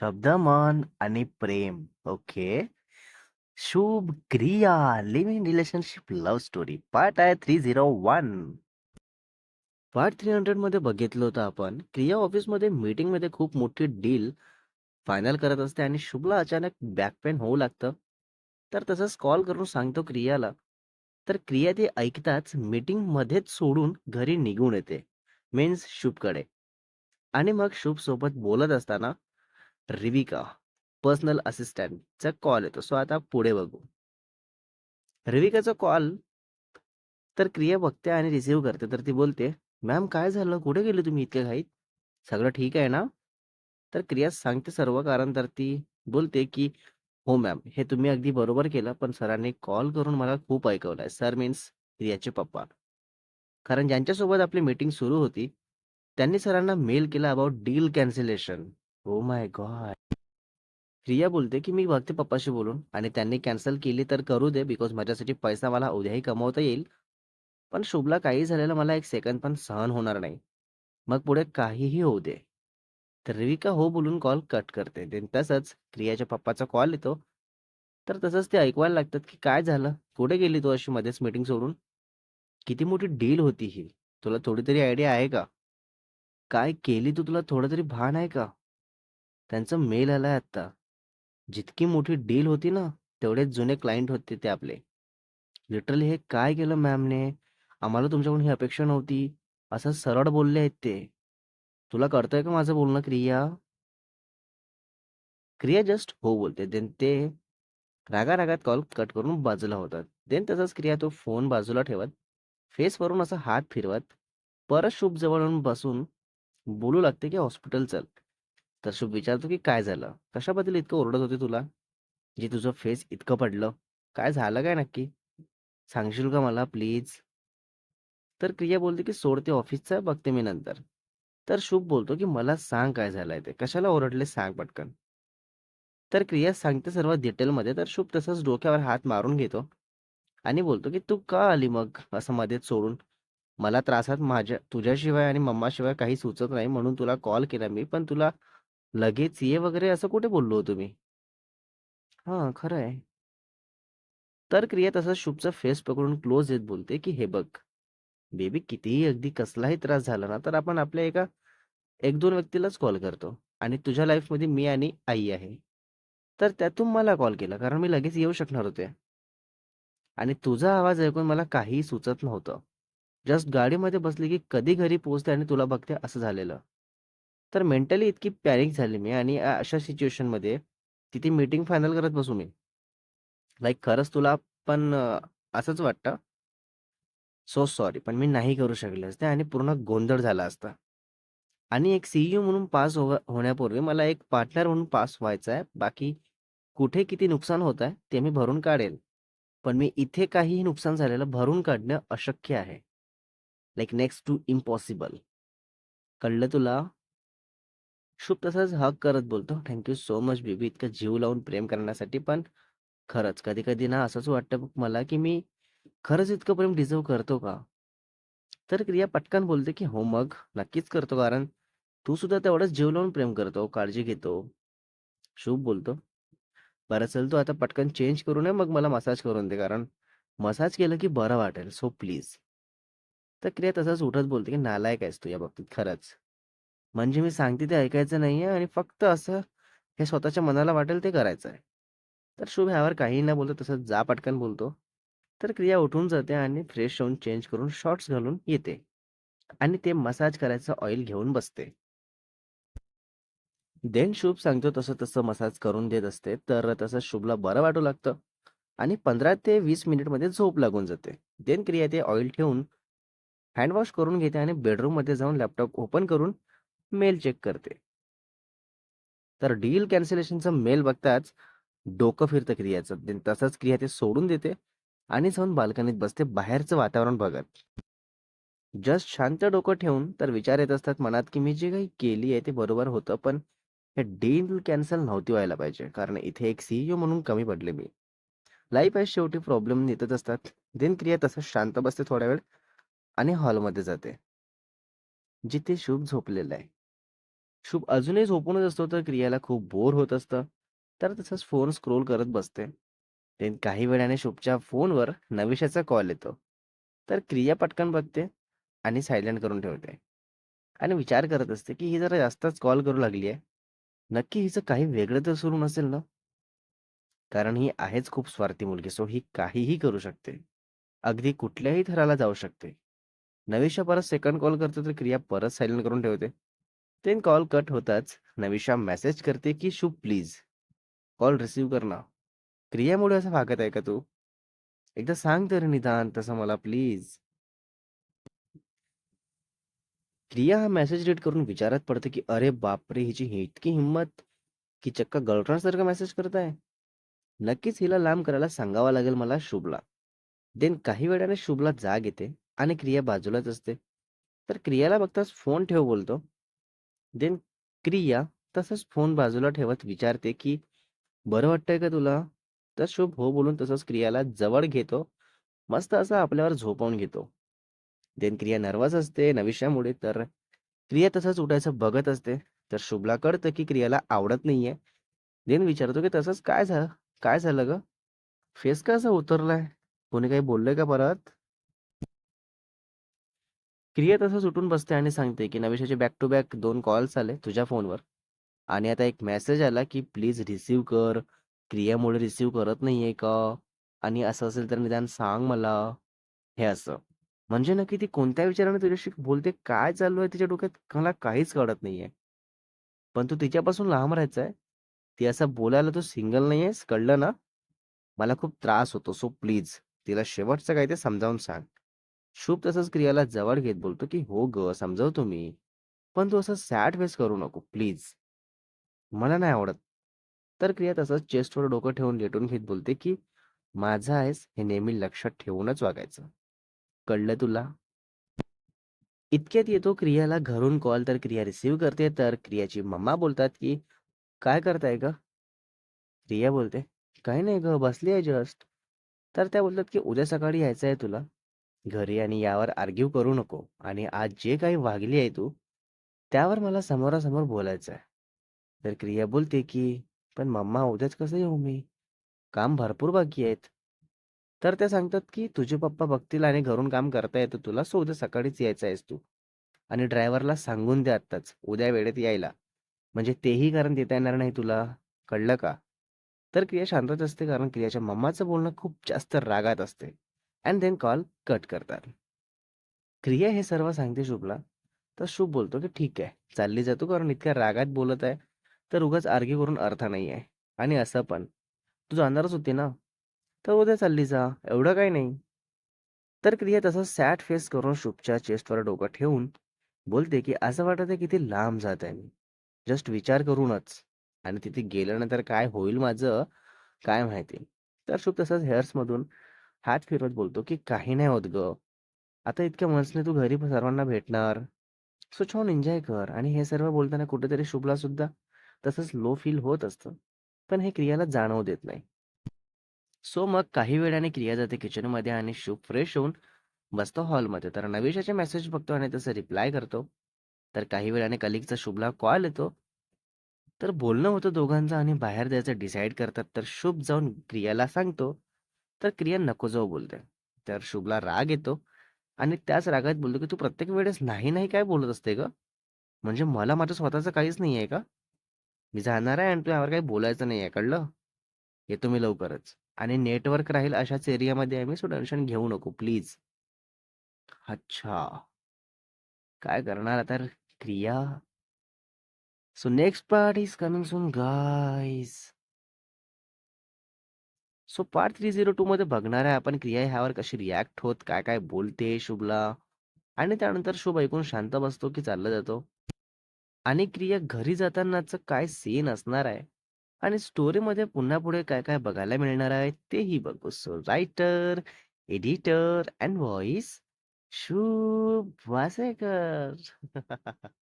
शब्द, मन आणि प्रेम. Okay. Shubh Kriya, live in relationship love story. Part आहे 301. पार्ट 300 मध्ये बघितलं होतं आपण. क्रिया ऑफिसमध्ये मीटिंगमध्ये खूप मोठी डील फायनल करत असते आणि शुभला अचानक बॅक पेन होऊ लागतं. तर तसंच कॉल करून सांगतो क्रियाला. तर क्रिया ते ऐकताच मीटिंगमध्येच सोडून घरी निघून येते. मीन्स शुभकडे. आणि मग शुभसोबत बोलत असताना रिविका, पर्सनल असिस्टंटचा कॉल येतो. सो आता पुढे बघू. रिविकाचा कॉल तर क्रिया बघते आणि रिसिव्ह करते. तर ती बोलते, "मॅम काय झालं? कुठे गेले तुम्ही इतक्या घाईत? सगळं ठीक आहे ना?" तर क्रिया सांगते सर्व कारण. तर ती बोलते, की "हो मॅम, हे तुम्ही अगदी बरोबर केलं. पण सरांनी कॉल करून मला खूप ऐकवलंय." सर मीन्स क्रियाचे पप्पा. कारण ज्यांच्यासोबत आपली मीटिंग सुरू होती, त्यांनी सरांना मेल केला about deal cancellation. Oh my God! Priya बोलते, की "मी बघते पप्पाशी बोलून आणि त्यांनी कॅन्सल केली तर करू दे बिकॉज माझ्यासाठी पैसा मला उद्याही कमवता येईल. पण शुभला काही झालेलं मला एक सेकंद पण सहन होणार नाही. मग पुढे काहीही होऊ दे." तर रिविका हो बोलून कॉल कट करते. देन तसंच क्रियाच्या पप्पाचा कॉल येतो. तर तसंच ते ऐकवायला लागतात, की "काय झालं? कुठे गेली तू अशी मध्येच मीटिंग सोडून? किती मोठी डील होती ही. तुला थोडी तरी आयडिया आहे का? काय केली तू तुला थोडं तरी भान आहे का?" त्यांचा मेल आलाय आत्ता. जितकी मोठी डील होती ना, तेवढेच जुने क्लायंट होते ते आपले. लिटरली हे काय केलं मॅमने? आम्हाला तुमच्याकडून ही अपेक्षा नव्हती. असं सरळ बोलले आहेत ते. तुला कळतंय का माझं बोलणं क्रिया? क्रिया जस्ट हो बोलते. देन ते रागा रागात कॉल कट करून बाजूला होतात. देन तसंच क्रिया तो फोन बाजूला ठेवत, फेसवरून असा हात फिरवत, परत शुभ जवळ बसून बोलू लागते, की "हॉस्पिटल चल." तर शुभ विचारतो, की "काय झालं? कशाबद्दल इतकं ओरडत होते तुला? जे तुझं फेस इतकं पडलं? काय झालं काय नक्की? सांगशील का मला प्लीज?" तर क्रिया बोलते, की "सोड ते ऑफिसचं बघते मी नंतर." तर शुभ बोलतो, की "मला सांग काय झालंय ते? कशाला ओरडले सांग पटकन." तर क्रिया सांगते सर्व डिटेलमध्ये. तर शुभ तसंच डोक्यावर हात मारून घेतो आणि बोलतो, की "तू का आली मग असं मध्येच सोडून? मला त्रासात माझ्या तुझ्याशिवाय आणि मम्माशिवाय काही सुचत नाही म्हणून तुला कॉल केला मी. पण तुला लगेच ये वगैरे असं कुठे बोललो होतो मी?" "हां, खरं आहे." तर क्रिया तसंच शुभचा फेस पकडून क्लोज येत बोलते, की "हे बघ, बेबी कितीही अगदी कसलाही त्रास झाला ना, तर आपण आपल्या एका 1-2 व्यक्तीलाच कॉल करतो आणि तुझ्या लाईफमध्ये मी आणि आई आहे. तर त्यातून मला कॉल केला कारण मी लगेच येऊ शकणार होते. आणि तुझा आवाज ऐकून मला काहीही सुचत नव्हतं. जस्ट गाडीमध्ये बसली की कधी घरी पोहोचते आणि तुला बघते असं झालेलं. तर मेंटली इतकी पॅनिक झाली मी आणि अ, अशा सिच्युएशनमध्ये तिथे मीटिंग फायनल करत बसू मी. लाइक खरंच तुला पण अ, असंच वाटतं? So sorry. पण मी नाही करू शकले असते आणि पूर्ण गोंधळ झाला असता. आणि एक सी-ई-ओ म्हणून पास हो होण्यापूर्वी मला एक पार्टनर म्हणून पास व्हायचं आहे. बाकी कुठे किती नुकसान होत आहे ते मी भरून काढेल. पण मी इथे काहीही नुकसान झालेलं भरून काढणं अशक्य आहे. Like next to impossible. कळलं तुला? शुभ तसाच हक करत बोलतो, थँक्यू सो मच बेबी इतकं जीव लावून प्रेम करण्यासाठी." पण खरंच कधी-कधी ना असंच वाटतं मला, की मी खरंच इतकं प्रेम डिझर्व करतो का? तर क्रिया पटकन बोलते, की "हो मग नक्कीच करतो कारण तू सुद्धा तेवढंच जीव लावून प्रेम करतो, काळजी घेतो." शुभ बोलतो, "बरं चल तू आता पटकन चेंज करून नये मग मला मसाज करून दे कारण मसाज केलं की बरं वाटेल. So please." तर क्रिया तसंच उठत बोलते, की "नालायक आहेस तू या बाबतीत खरंच. म्हणजे मी सांगते ते ऐकायचं नाहीये आणि फक्त असं हे स्वतःच्या मनाला वाटेल ते करायचं आहे." तर शुभ ह्यावर काहीही न बोलतो तसंच जा पटकन बोलतो. तर क्रिया उठून जाते आणि फ्रेश होऊन चेंज करून शॉर्ट्स घालून येते आणि ते मसाज करायचं ऑइल घेऊन बसते. देन शुभ सांगतो तसं-तसं मसाज करून देत असते. तर तसं शुभला बरं वाटू लागतं आणि 15 ते वीस मिनिटमध्ये झोप लागून जाते. देन क्रिया ते ऑइल ठेवून हँडवॉश करून घेते आणि बेडरूममध्ये जाऊन लॅपटॉप ओपन करून मेल चेक करते. तर डील कॅन्सलेशनचा मेल बघताच डोकं फिरतं क्रियाचं. तसंच क्रिया ते सोडून देते आणि जाऊन बाल्कनीत बसते बाहेरचं वातावरण बघत. जस्ट शांत डोकं ठेवून तर विचार येत असतात मनात, की मी जे काही केली आहे ते बरोबर होतं. पण हे डील कॅन्सल नव्हती व्हायला पाहिजे. कारण इथे एक सीईओ म्हणून कमी पडले मी. लाईफ आहे शेवटी प्रॉब्लेम येतच असतात. दिन क्रिया तसंच शांत बसते थोडा वेळ आणि हॉलमध्ये जाते. जिथे शुभ झोपलेला आहे. शुभ अजूनही झोपूनच असतो तर क्रियाला खूप बोर होत असतं. तर तसंच फोन स्क्रोल करत बसते. ते काही वेळाने शुभच्या फोनवर नविशाचा कॉल येतो. तर क्रिया पटकन बघते आणि सायलेंट करून ठेवते. आणि विचार करत असते, की ही जरा जास्तच कॉल करू लागली आहे. नक्की हिचं काही वेगळं तर सुरू नसेल ना? कारण ही आहेच खूप स्वार्थी मुलगी. सो ही काहीही करू शकते. अगदी कुठल्याही थराला जाऊ शकते. नविशा परत सेकंड कॉल करतो तर क्रिया परत सायलेंट करून ठेवते. देन कॉल कट होताच नविशा मेसेज करते, की "शुभ प्लीज कॉल रिसीव्ह कर ना." क्रियामुळे असं वागत आहे का तू? एकदा सांग तरी निदान तसं मला प्लीज. क्रिया हा मेसेज रीड करून विचारात पडते, की अरे बापरे! हिची ही इतकी हिंमत, की चक्क गर्लफ्रेंडसारखा मेसेज करत आहे. नक्कीच हिला लांब करायला सांगावं लागेल मला शुभला. देन काही वेळाने शुभला जाग येते आणि क्रिया बाजूलाच असते. तर क्रियाला बघताच फोन ठेव बोलतो. देन क्रिया तसंच फोन बाजूला ठेवत विचारते, की "बरं वाटतंय का तुला?" तर शुभ हो बोलून तसंच क्रियाला जवळ घेतो. मस्त असं आपल्यावर झोपवून घेतो. देन क्रिया नर्वस असते नविशामुळे तर क्रिया तसंच उठायचं बघत असते. तर शुभला कळतं, की क्रियाला आवडत नाहीये. देन विचारतो, की "तसंच काय झालं? काय झालं ग फेस का उतरलाय? कोणी काही बोललंय का परत?" क्रिया तसं सुटून बसते आणि सांगते, की नवेशाचे बॅक टू बॅक दोन कॉल्स आले तुझ्या फोनवर आणि आता एक मेसेज आला, की प्लीज रिसीव्ह कर. क्रियामुळे रिसीव्ह करत नाहीये का? आणि असं असेल तर निदान सांग मला." हे असं. म्हणजे नक्की ती कोणत्या विचाराने तुझ्याशी बोलते, काय चालू आहे तिच्या डोक्यात मला काहीच कळत नाहीये. पण तू तिच्यापासून लांब राहायचा आहे. ती असं बोलायला तू सिंगल नाही आहेस, कळलं ना? मला खूप त्रास होतो. सो प्लीज तिला शेवटचं काय ते समजावून सांग. शुभ तसंच क्रियाला जवळ घेत बोलतो, की "हो ग समजावतो मी. पण तू असं सॅड फेस करू नको प्लीज. मला नाही आवडत." तर क्रिया तसंच चेस्टवर डोकं ठेवून लेटून घेत बोलते, की माझं आहेस हे नेहमी लक्षात ठेवूनच वागायचं. कळलं तुला?" इतक्यात येतो क्रियाला घरून कॉल तर क्रिया रिसीव्ह करते तर क्रियाची मम्मा बोलतात की काय करताय ग क्रिया बोलते काही नाही ग बसली आहे जस्ट तर त्या बोलतात की उद्या सकाळी यायचं आहे तुला घरी आणि यावर आर्ग्यू करू नको आणि आज जे काही वागली आहे तू त्यावर मला समोरासमोर बोलायचं आहे तर क्रिया बोलते की पण मम्मा उद्याच कसं येऊ मी काम भरपूर बाकी आहेत तर त्या सांगतात की तुझे पप्पा बघतील आणि घरून काम करता येतं तुला सो उद्या सकाळीच यायचं आहेस तू आणि ड्रायव्हरला सांगून दे आत्ताच उद्या वेळेत यायला. म्हणजे तेही कारण देता येणार नाही तुला. कळलं का? तर क्रिया शांतच असते कारण क्रियाच्या मम्माचं बोलणं खूप जास्त रागात असते. अँड देन कॉल कट करतात. क्रिया हे सर्व सांगते शुभला. तर शुभ बोलतो की ठीक आहे. चालली जातो कारण इतक्या रागात बोलत आहे. तर उगाच आर्गी करून अर्थ नाही आहे. आणि असं पण, तू जाणारच होती ना? तर उद्या चालली जा. एवढं काही नाही. तर क्रिया तसं सॅड फेस करून शुभच्या चेस्टवर डोकं ठेवून बोलते, की असं वाटत आहे किती लांब जात आहे मी. जस्ट विचार करूनच आणि तिथे गेल्यानंतर काय होईल माझं काय माहिती. तर शुभ तसंच हेअर्समधून हात फिरवत बोलतो, की "काही नाही होत ग आता इतक्या मनसने तू घरी सर्वांना भेटणार. सो छान एन्जॉय कर." आणि हे सर्व बोलताना कुठेतरी शुभला सुद्धा तसंच लो फील होत असतं. पण हे क्रियाला जाणवू देत नाही. सो मग काही वेळाने क्रिया जाते किचनमध्ये आणि शुभ फ्रेश होऊन बसतो हॉलमध्ये. तर नवेशाचे मेसेज बघतो आणि तसं रिप्लाय करतो. तर काही वेळाने कलीगचा शुभला कॉल येतो. तर बोलणं होतं दोघांचं आणि बाहेर जायचं डिसाईड करतात. तर शुभ जाऊन क्रियाला सांगतो. तर क्रिया नको जाऊ बोलते. तर शुभला राग येतो आणि त्याच रागात बोलतो, की "तू प्रत्येक वेळेस नाही, नाही काय बोलत असते ग म्हणजे मला माझं स्वतःचं काहीच नाही आहे का? मी जाणार आहे आणि तू यावर काही बोलायचं नाही आहे, कळलं? येतो मी लवकरच. आणि नेटवर्क राहील अशाच एरियामध्ये आम्ही सो टेन्शन घेऊ नको प्लीज." अच्छा. काय करणार आता Kriya? So next part is coming soon guys. So part 302 मध्ये बघणार आहे आपण क्रिया ह्यावर कशी रिॲक्ट होत, काय-काय बोलते शुभला आणि त्यानंतर शुभ ऐकून शांत बसतो की चालला जातो. आणि क्रिया घरी जातानाच काय सीन असणार आहे आणि स्टोरीमध्ये पुन्हा पुढे काय-काय बघायला मिळणार आहे तेही बघू. So writer, editor and voice Shubh Vasekar.